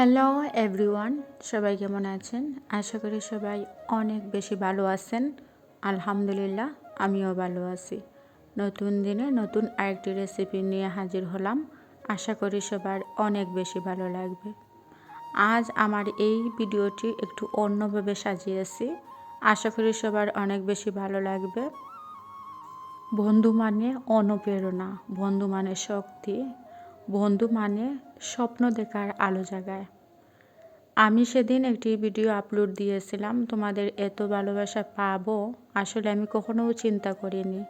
Hello everyone, সবাই কেমন আছেন? আশা করি সবাই অনেক বেশি ভালো আছেন। আলহামদুলিল্লাহ, আমিও ভালো আছি। নতুন দিনে নতুন আরেকটি রেসিপি নিয়ে হাজির হলাম। আশা করি সবার অনেক বেশি ভালো লাগবে। আজ আমার এই ভিডিওটি একটু অন্যভাবে সাজিয়েছি। আশা করি সবার অনেক বেশি ভালো লাগবে। বন্ধু মানে অনুপ্রেরণা, বন্ধু মানে শক্তি। বন্ধু মানে স্বপ্ন দেখার আলো জাগায়। আমি সেদিন একটি ভিডিও আপলোড দিয়েছিলাম, তোমাদের এত ভালোবাসা পাবো? আসলে আমি কখনোও চিন্তা করিনি।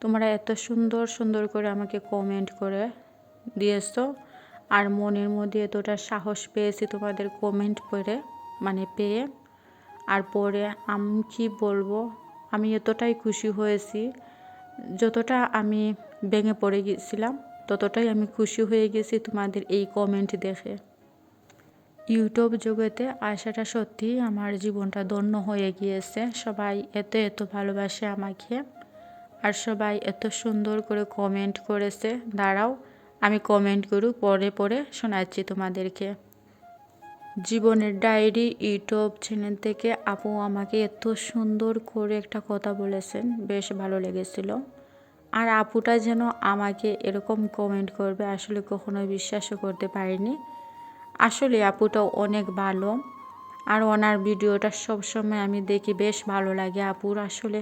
তোমরা এত সুন্দর সুন্দর করে আমাকে কমেন্ট করে দিয়েছ আর মনের মধ্যে এতটা সাহস পেয়েছি তোমাদের কমেন্ট পড়ে মানে পেয়ে। আর পরে আমি কি বলব? আমি এতটাই খুশি হয়েছি, যতটা আমি ভেঙে পড়ে গিয়েছিলাম। ততটাই আমি খুশি হয়ে গেছি তোমাদের এই কমেন্ট দেখে। ইউটিউব জগতে আসাটা সত্যি আমার জীবনটা ধন্য হয়ে গিয়েছে। সবাই এত এত ভালোবাসে আমাকে আর সবাই এত সুন্দর করে কমেন্ট করেছে। দাঁড়াও, আমি কমেন্ট করু, পরে পরে শোনাচ্ছি তোমাদেরকে। জীবনের ডায়েরি ইউটিউব চ্যানেল থেকে আপু আমাকে এত সুন্দর করে একটা কথা বলেছেন, বেশ ভালো লেগেছিল। আর আপুটা যেন আমাকে এরকম কমেন্ট করবে, আসলে কখনোই বিশ্বাসও করতে পারিনি। আসলে আপুটাও অনেক ভালো আর ওনার ভিডিওটা সবসময় আমি দেখি, বেশ ভালো লাগে আপুর। আসলে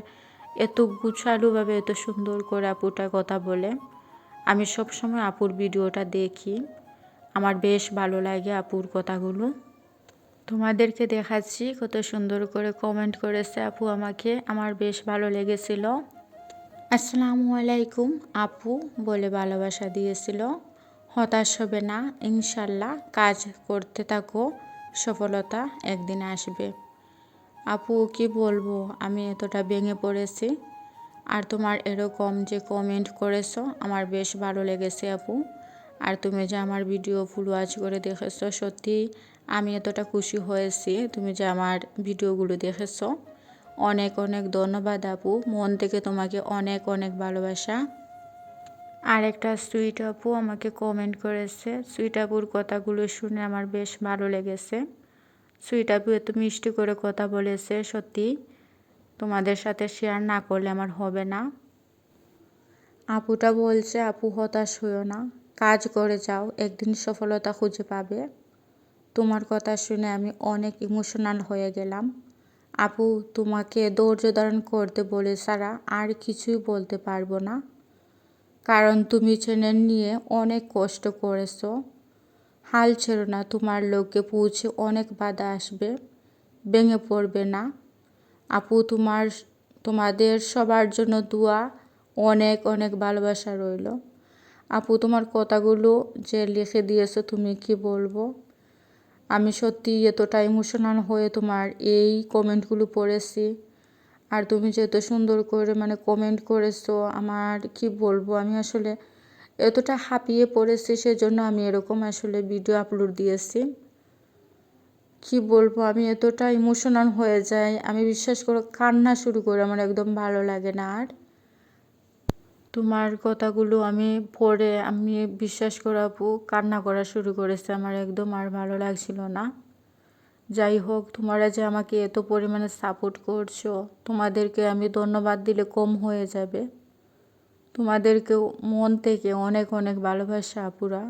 এত গুছালুভাবে এত সুন্দর করে আপুটা কথা বলে। আমি সবসময় আপুর ভিডিওটা দেখি। আমার বেশ ভালো লাগে আপুর কথাগুলো। তোমাদেরকে দেখাচ্ছি কত সুন্দর করে কমেন্ট করেছে আপু আমাকে। আমার বেশ ভালো লেগেছিল। আসসালামু আলাইকুম। আপু বলে ভালোবাসা দিয়েছিল। হতাশ হবে না, ইনশাল্লাহ কাজ করতে থাকো, সফলতা একদিন আসবে। আপু, কি বলব? আমি এতটা ভেঙে পড়েছি। আর তোমার এরকম যে কমেন্ট করেছ, আমার বেশ ভালো লেগেছে আপু। আর তুমি যে আমার ভিডিও ফুল ওয়াচ করে দেখেছ, সত্যি আমি এতটা খুশি হয়েছি। তুমি যে আমার ভিডিওগুলো দেখেছ অনেক অনেক ধন্যবাদ আপু। মন থেকে তোমাকে অনেক অনেক ভালোবাসা। আর একটা সুইট আপু আমাকে কমেন্ট করেছে, সুইট আপুর কথাগুলো শুনে আমার বেশ ভালো লেগেছে। সুইট আপু এত মিষ্টি করে কথা বলেছে, সত্যি তোমাদের সাথে শেয়ার না করলে আমার হবে না। আপুটা বলছে, আপু, হতাশ হইও না। কাজ করে যাও, একদিন সফলতা খুঁজে পাবে। তোমার কথা শুনে আমি অনেক ইমোশনাল হয়ে গেলাম। আপু, তোমাকে ধৈর্য ধারণ করতে বলে সারা আর কিছুই বলতে পারব না। কারণ তুমি চ্যানেল নিয়ে অনেক কষ্ট করেছ। হাল ছেড়ো না, তোমার লোককে পৌঁছে অনেক বাধা আসবে, ভেঙে পড়বে না। আপু, তোমার, তোমাদের সবার জন্য দোয়া, অনেক অনেক ভালোবাসা রইল। আপু, তোমার কথাগুলো যে লিখে দিয়েছ, তুমি কি বলব? আমি সত্যি এতটা ইমোশনাল হয়ে তোমার এই কমেন্টগুলো পড়েছি। আর তুমি যে এত সুন্দর করে মানে কমেন্ট করেছ, আমার কি বলব? আমি আসলে এতটা হাঁপিয়ে পড়েছি, সেজন্য আমি এরকম আসলে ভিডিও আপলোড দিয়েছি। কি বলব? আমি এতটা ইমোশনাল হয়ে যাই, আমি বিশ্বাস করে কান্না শুরু করে আমার একদম ভালো লাগে না আর। তোমার কথাগুলো আমি পড়ে, আমি বিশ্বাস করাবো কান্না করা শুরু করেছে। আমার একদম আর ভালো লাগছিল না। যাই হোক, তোমরা যে আমাকে এত পরিমাণে সাপোর্ট করছ, তোমাদেরকে আমি ধন্যবাদ দিলে কম হয়ে যাবে। তোমাদেরকেও মন থেকে অনেক অনেক ভালোবাসা আপুরা।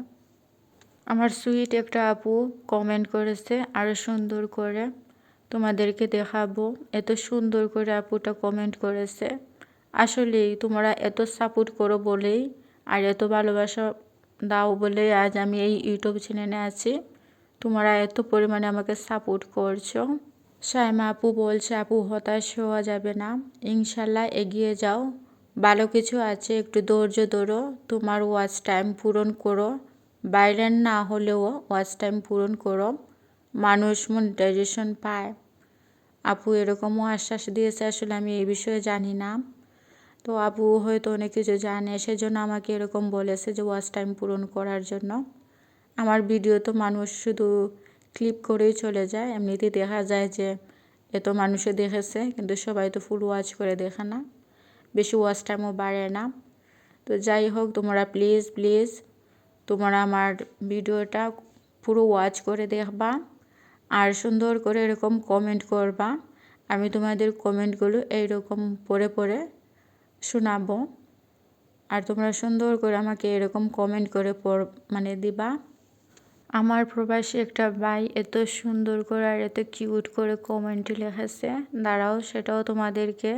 আমার সুইট একটা আপু কমেন্ট করেছে আরও সুন্দর করে তোমাদেরকে দেখাবো। এত সুন্দর করে আপুটা কমেন্ট করেছে। আসলেই তোমরা এত সাপোর্ট করো বলেই আর এত ভালোবাসা দাও বলেই আজ আমি এই ইউটিউব চ্যানেলে আছি। তোমরা এত পরিমাণে আমাকে সাপোর্ট করছ। সাইমা আপু বলছে, আপু, হতাশ হওয়া যাবে না। ইনশাল্লাহ এগিয়ে যাও। ভালো কিছু আছে, একটু ধৈর্য ধরো। তোমার ওয়াচ টাইম পূরণ করো। বাইরের না হলেও ওয়াচ টাইম পূরণ করো। মানুষ মনিটাইজেশন পায়। আপু এরকমও আশ্বাস দিয়েছে, আসলে আমি এই বিষয়ে জানি না। তো আপু হয়তো অনেক কিছু জানে, সেজন্য আমাকে এরকম বলেছে যে ওয়াচ টাইম পূরণ করার জন্য। আমার ভিডিও তো মানুষ শুধু ক্লিপ করেই চলে যায়, এমনিতেই দেখা যায় যে এত মানুষে দেখেছে, কিন্তু সবাই তো ফুল ওয়াচ করে দেখে না। বেশি ওয়াচ টাইমও বাড়ে না। তো যাই হোক, তোমরা প্লিজ প্লিজ তোমরা আমার ভিডিওটা পুরো ওয়াচ করে দেখবা। আর সুন্দর করে এরকম কমেন্ট করবা। আমি তোমাদের কমেন্টগুলো এইরকম পড়ে পড়ে শোনাবো। আর তোমরা সুন্দর করে আমাকে এরকম কমেন্ট করে পড় মানে দিবা। আমার প্রবাসী একটা ভাই এত সুন্দর করে আর এত কিউট করে কমেন্ট লিখেছে। দাঁড়াও, সেটাও তোমাদেরকে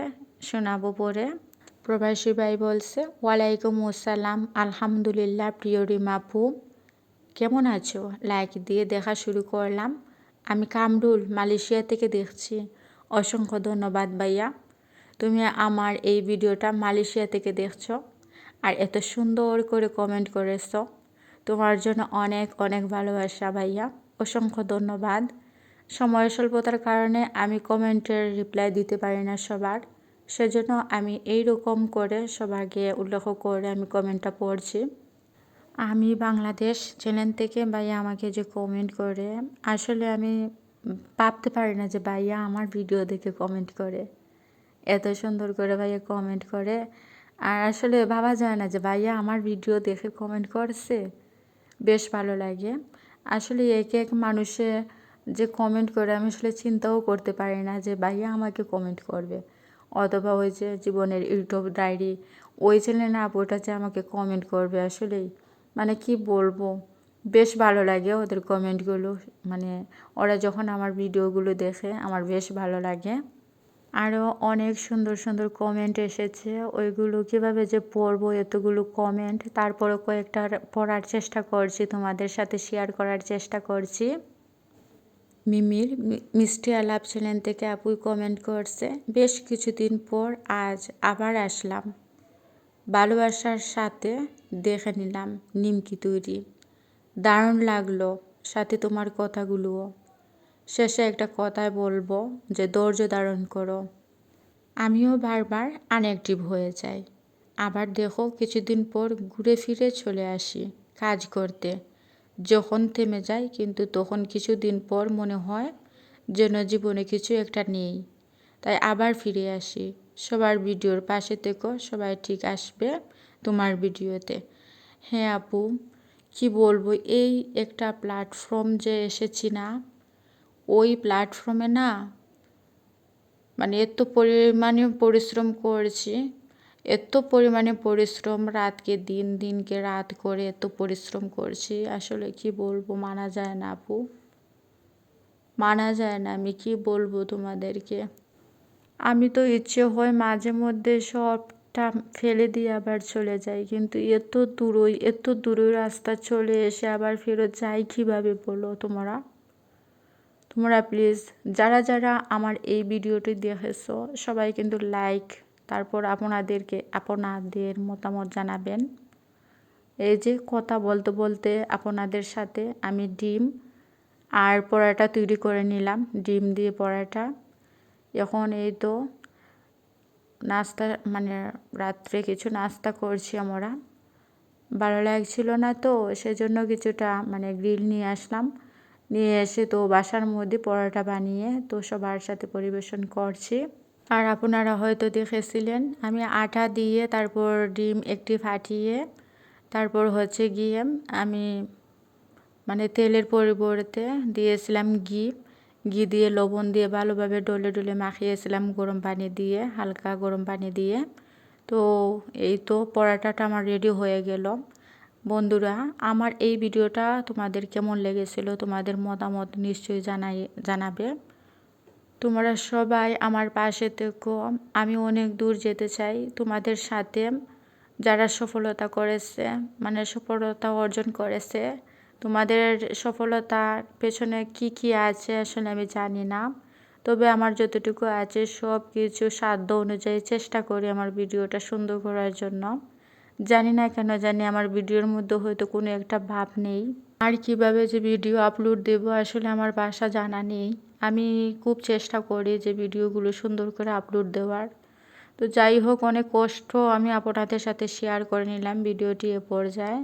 শোনাবো পরে। প্রবাসী ভাই বলছে, ওয়ালাইকুম আসসালাম, আলহামদুলিল্লাহ, প্রিয় রিমাপু কেমন আছো? লাইক দিয়ে দেখা শুরু করলাম। আমি কামরুল, মালয়েশিয়া থেকে দেখছি। অসংখ্য ধন্যবাদ ভাইয়া। তুমি আমার এই ভিডিওটা মালয়েশিয়া থেকে দেখছ আর এত সুন্দর করে কমেন্ট করেছ। তোমার জন্য অনেক অনেক ভালোবাসা ভাইয়া। অসংখ্য ধন্যবাদ। সময় স্বল্পতার কারণে আমি কমেন্টের রিপ্লাই দিতে পারি না সবার। সেজন্য আমি এই রকম করে সবাইকে উল্লেখ করে আমি কমেন্টটা পড়ছি। আমি বাংলাদেশ চ্যানেল থেকে ভাইয়া আমাকে যে কমেন্ট করে, আসলে আমি ভাবতে পারি না যে ভাইয়া আমার ভিডিও দেখে কমেন্ট করে। এত সুন্দর করে ভাইয়া কমেন্ট করে। আর আসলে ভাবা যায় না যে ভাইয়া আমার ভিডিও দেখে কমেন্ট করছে। বেশ ভালো লাগে। আসলে এক এক মানুষে যে কমেন্ট করে আমি আসলে চিন্তাও করতে পারি না যে ভাইয়া আমাকে কমেন্ট করবে। অথবা ওই যে জীবনের ইউটিউব ডায়েরি ওই চ্যানেলে আপুটা যে আমাকে কমেন্ট করবে আসলেই। মানে কি বলব? বেশ ভালো লাগে ওদের কমেন্টগুলো মানে ওরা যখন আমার ভিডিওগুলো দেখে, আমার বেশ ভালো লাগে। আরও অনেক সুন্দর সুন্দর কমেন্ট এসেছে। ওইগুলো কীভাবে যে পড়ব, এতগুলো কমেন্ট তারপরে কয়েকটা পড়ার চেষ্টা করছি, তোমাদের সাথে শেয়ার করার চেষ্টা করছি। মিমির মিষ্টি আলাপ চ্যানেল থেকে আপুই কমেন্ট করছে, বেশ কিছুদিন পর আজ আবার আসলাম। ভালোবাসার সাথে দেখে নিলাম নিমকি তৈরি। দারুণ লাগল সাথে তোমার কথাগুলোও। শেষে একটা কথায় বলব যে ধৈর্য ধারণ করো। আমিও বারবার আনঅ্যাক্টিভ হয়ে যাই। আবার দেখো কিছুদিন পর ঘুরে ফিরে চলে আসি কাজ করতে। যখন থেমে যাই কিন্তু তখন কিছুদিন পর মনে হয় যেন জীবনে কিছু একটা নেই। তাই আবার ফিরে আসি। সবার ভিডিওর পাশে থেকো, সবাই ঠিক আসবে তোমার ভিডিওতে। হ্যাঁ আপু, কি বলব, এই একটা প্ল্যাটফর্ম যে এসেছি না ওই প্ল্যাটফর্মে না মানে এত পরিমাণে পরিশ্রম করেছি এত পরিমাণে পরিশ্রম রাতকে দিন, দিনকে রাত করে এত পরিশ্রম করছি, আসলে কি বলব মানা যায় না আপু। মানা যায় না, আমি কি বলব তোমাদেরকে। আমি তো ইচ্ছে হয় মাঝে মধ্যে সবটা ফেলে দিয়ে আবার চলে যাই, কিন্তু এত দূরই এত দূরই রাস্তা চলে এসে আবার ফেরত যাই কীভাবে বলো তোমরা? তোমরা প্লিজ যারা যারা আমার এই ভিডিওটি দেখেছ, সবাই কিন্তু লাইক তারপর আপনাদেরকে, আপনাদের মতামত জানাবেন। এই যে কথা বলতে বলতে আপনাদের সাথে আমি ডিম আর পরাটা তৈরি করে নিলাম, ডিম দিয়ে পরাটা। এখন এই তো নাস্তা মানে রাত্রে কিছু নাস্তা করছি আমরা। ভালো লাগছিল না তো, সেজন্য কিছুটা মানে গ্রিল নিয়ে আসলাম। নিয়ে এসে তো বাসার মধ্যে পরোটা বানিয়ে তো সবার সাথে পরিবেশন করছি। আর আপনারা হয়তো দেখেছিলেন, আমি আটা দিয়ে তারপর ডিম একটি ফাটিয়ে তারপর হচ্ছে গিয়ে আমি মানে তেলের পরিবর্তে দিয়েছিলাম ঘি। ঘি দিয়ে লবণ দিয়ে ভালোভাবে ডলে ডলে মাখিয়েছিলাম গরম পানি দিয়ে, হালকা গরম পানি দিয়ে। তো এই তো পরাটাটা আমার রেডি হয়ে গেল। বন্ধুরা, আমার এই ভিডিওটা তোমাদের কেমন লেগেছিল তোমাদের মতামত নিশ্চয়ই জানাই, জানাবে। তোমরা সবাই আমার পাশে থেকো, আমি অনেক দূর যেতে চাই। তোমাদের সাথে যারা সফলতা করেছে মানে সফলতা অর্জন করেছে, তোমাদের সফলতার পেছনে কি কি আছে আসলে আমি জানি না। তবে আমার যতটুকু আছে সব কিছু সাধ্য অনুযায়ী চেষ্টা করি আমার ভিডিওটা সুন্দর করার জন্য। জানি না কেন জানি আমার ভিডিওর মধ্যে হয়তো কোনো একটা ভাব নেই। আর কীভাবে যে ভিডিও আপলোড দেব আসলে আমার বাসা জানা নেই। আমি খুব চেষ্টা করি যে ভিডিওগুলো সুন্দর করে আপলোড দেওয়ার। তো যাই হোক, অনেক কষ্ট আমি আপনাদের সাথে শেয়ার করে নিলাম ভিডিওটি এ পর্যায়ে।